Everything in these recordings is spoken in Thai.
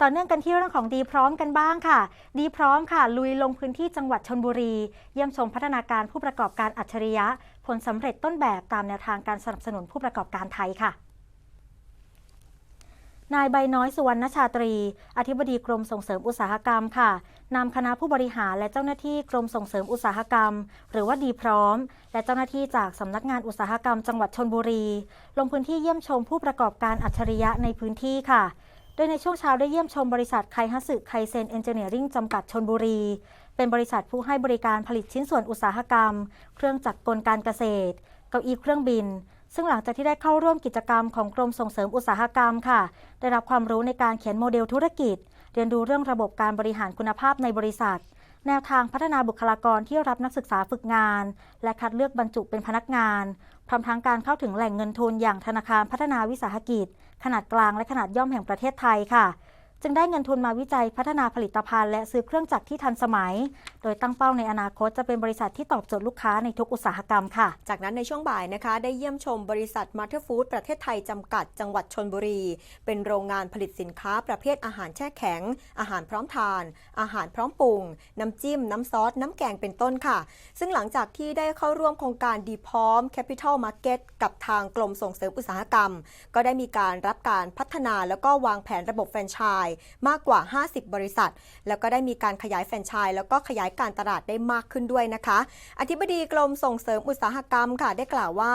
ต่อเนื่องกันที่เรื่องของดีพร้อมกันบ้างค่ะ ดีพร้อมค่ะ ลุยลงพื้นที่จังหวัดชนบุรี เยี่ยมชมพัฒนาการผู้ประกอบการอัจฉริยะ ผลสำเร็จต้นแบบตามแนวทางการสนับสนุนผู้ประกอบการไทยค่ะนายใบน้อยสุวรรณชาตรี อธิบดีกรมส่งเสริมอุตสาหกรรมค่ะนำคณะผู้บริหารและเจ้าหน้าที่กรมส่งเสริมอุตสาหกรรม หรือว่าดีพร้อม และเจ้าหน้าที่จากสำนักงานอุตสาหกรรมจังหวัดชนบุรี ลงพื้นที่เยี่ยมชมผู้ประกอบการอัจฉริยะในพื้นที่ค่ะ โดยในช่วงเช้าได้เยี่ยมชมบริษัทไคฮัสึไคเซนเอนจิเนียริงจำกัดชนบุรี เป็นบริษัทผู้ให้บริการผลิตชิ้นส่วนอุตสาหกรรม เครื่องจักรกลการเกษตร เก้าอี้เครื่องบิน ซึ่งหลังจากที่ได้เข้าร่วมกิจกรรมของกรมส่งเสริมอุตสาหกรรมค่ะ ได้รับความรู้ในการเขียนโมเดลธุรกิจ เรียนรู้เรื่องระบบการบริหารคุณภาพในบริษัท แนวทางพัฒนาบุคลากรที่รับนักศึกษาฝึกงาน และคัดเลือกบรรจุเป็นพนักงานพร้อมทั้งการเข้าถึงแหล่งเงินทุนอย่างธนาคารพัฒนาวิสาหกิจ ขนาดกลางและขนาดย่อมแห่งประเทศไทยค่ะ จึงได้เงินทุนมาวิจัยพัฒนาผลิตภัณฑ์และซื้อเครื่องจักรที่ทันสมัย ดยตั้งเป้าในอนาคตจะเป็นบริษัทที่ตอบโจทย์ลูกค้าในทุกอุตสาหกรรมค่ะ จากนั้นในช่วงบ่ายนะคะ ได้เยี่ยมชมบริษัทมาเ e อร์ฟู้ดประเทศไทยจำกัดจังหวัดชนบุรี เป็นโรงงานผลิตสินค้าประเภทอาหารแช่แข็ง อาหารพร้อมทาน อาหารพร้อมปรุง น้ำจิ้ม น้ำซอส น้ำแกงเป็นต้นค่ะ ซึ่งหลังจากที่ได้เข้าร่วมโครงการดีพร้อม Capital Market กับทางกรมส่งเสริมอุตสาหกรรม ก็ได้มีการรับการพัฒนาแล้วก็วางแผนระบบแฟรนไชส์มากกว่า 50 บริษัท แล้วก็ได้มีการขยายแฟรนไชส์แล้วก็ขยายการตลาดได้มากขึ้นด้วยนะคะ อธิบดีกรมส่งเสริมอุตสาหกรรมค่ะได้กล่าวว่า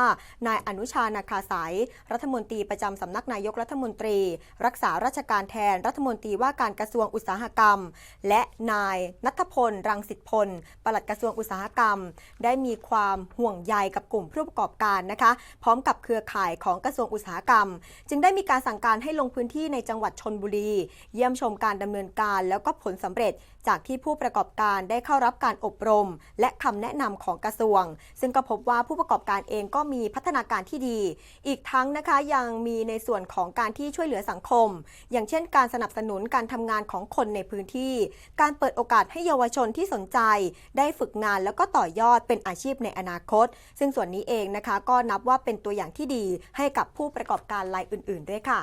นายอนุชานาคาสายรัฐมนตรีประจำสำนักนายกรัฐมนตรี รักษาราชการแทนรัฐมนตรีว่าการกระทรวงอุตสาหกรรม และนายนัทพล รังสิตพลปลัดกระทรวงอุตสาหกรรม ได้มีความห่วงใยกับกลุ่มผู้ประกอบการนะคะ พร้อมกับเครือข่ายของกระทรวงอุตสาหกรรม จึงได้มีการสั่งการให้ลงพื้นที่ในจังหวัดชนบุรี เยี่ยมชมการดำเนินการแล้วก็ผลสำเร็จจากที่ผู้ประกอบการได้เข้าเข้ารับการอบรม และคำแนะนำของกระทรวง ซึ่งก็พบว่าผู้ประกอบการเองก็มีพัฒนาการที่ดี อีกทั้งนะคะยังมีในส่วนของการที่ช่วยเหลือสังคม อย่างเช่น การสนับสนุนการทำงานของคนในพื้นที่ การเปิดโอกาสให้เยาวชนที่สนใจ ได้ฝึกงานแล้วก็ต่อยอดเป็นอาชีพในอนาคต ซึ่งส่วนนี้เองนะคะ ก็นับว่าเป็นตัวอย่างที่ดีให้กับผู้ประกอบการรายอื่น ๆ ด้วยค่ะ